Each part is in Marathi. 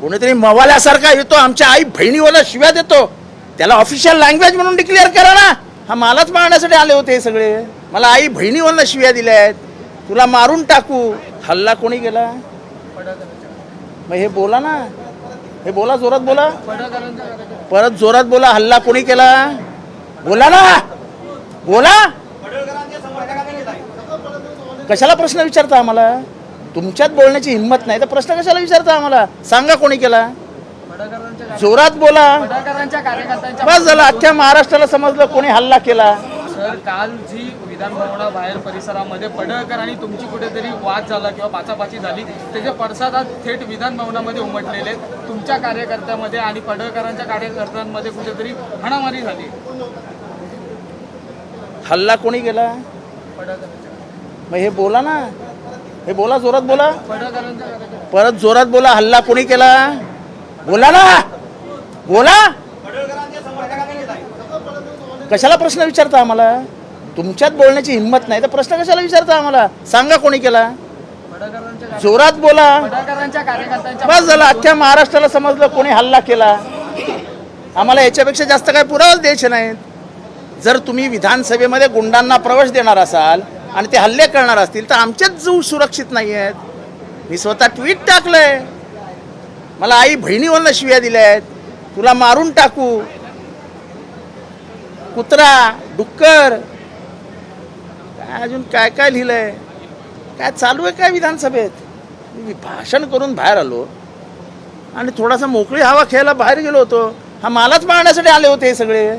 कोणीतरी मवाल्यासारखा येतो आमच्या आई बहिणीवाला शिव्या देतो. त्याला ऑफिशियल लँग्वेज म्हणून डिक्लेअर करा ना. हा मलाच मारण्यासाठी आले होते हे सगळे. मला आई बहिणीवाला शिव्या दिल्या आहेत. तुला मारून टाकू. हल्ला कोणी गेला मग हे बोला ना. हे बोला जोरात बोला. परत जोरात बोला हल्ला कोणी केला? बोला ना. बोला. कशाला प्रश्न विचारता आम्हाला? तुमच्यात बोलण्याची हिंमत नाही. तर प्रश्न कशाला विचारता आम्हाला? सांगा कोणी केला? जोरात बोला. बस झालं. अख्ख्या महाराष्ट्राला समजलं कोणी हल्ला केला. सर काल जी विधान भवनाबाहेर परिसरामध्ये पडळकर आणि तुमची कुठेतरी वाद झाला किंवा बाचाबाची झाली त्याचे पडसाद आज थेट विधान भवनामध्ये उमटलेले तुमच्या कार्यकर्त्यामध्ये आणि पडळकरांच्या कार्यकर्त्यांमध्ये कुठेतरी हाणामारी झाली. हल्ला कोणी केला? मग हे बोला ना. हे बोला जोरात बोला. परत जोरात बोला हल्ला कोणी केला? बोला ना. बोला. कशाला प्रश्न विचारता आम्हाला? तुमच्यात बोलण्याची हिंमत नाही तर प्रश्न कशाला विचारता आम्हाला? सांगा कोणी केला? जोरात बोला. बस झालं अख्ख्या महाराष्ट्राला समजलं कोणी हल्ला केला. आम्हाला याच्यापेक्षा जास्त काय पुरावाच द्यायचे नाहीत. जर तुम्ही विधानसभेमध्ये गुंडांना प्रवेश देणार असाल आणि ते हल्ले करणार असतील तर आमचेच जीव सुरक्षित नाही आहेत. मी स्वतः ट्विट टाकलंय. मला आई बहिणीवरनं शिव्या दिल्या आहेत. तुला मारून टाकू. कुत्रा डुक्कर. काय अजून काय काय लिहिलंय? काय चालू आहे काय विधानसभेत? मी भाषण करून बाहेर आलो. आणि थोडासा मोकळी हवा खेळायला बाहेर गेलो होतो. हा मालाच मारण्यासाठी आले होते हे सगळे.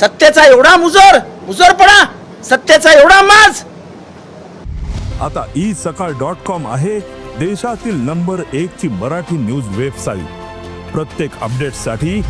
सत्तेचा एवढा मुजोर मुजोरपणा सत्तेचा एवढा माज. आता ई सकाळ डॉट कॉम आहे देशातील नंबर एक ची मराठी न्यूज वेबसाईट प्रत्येक अपडेटसाठी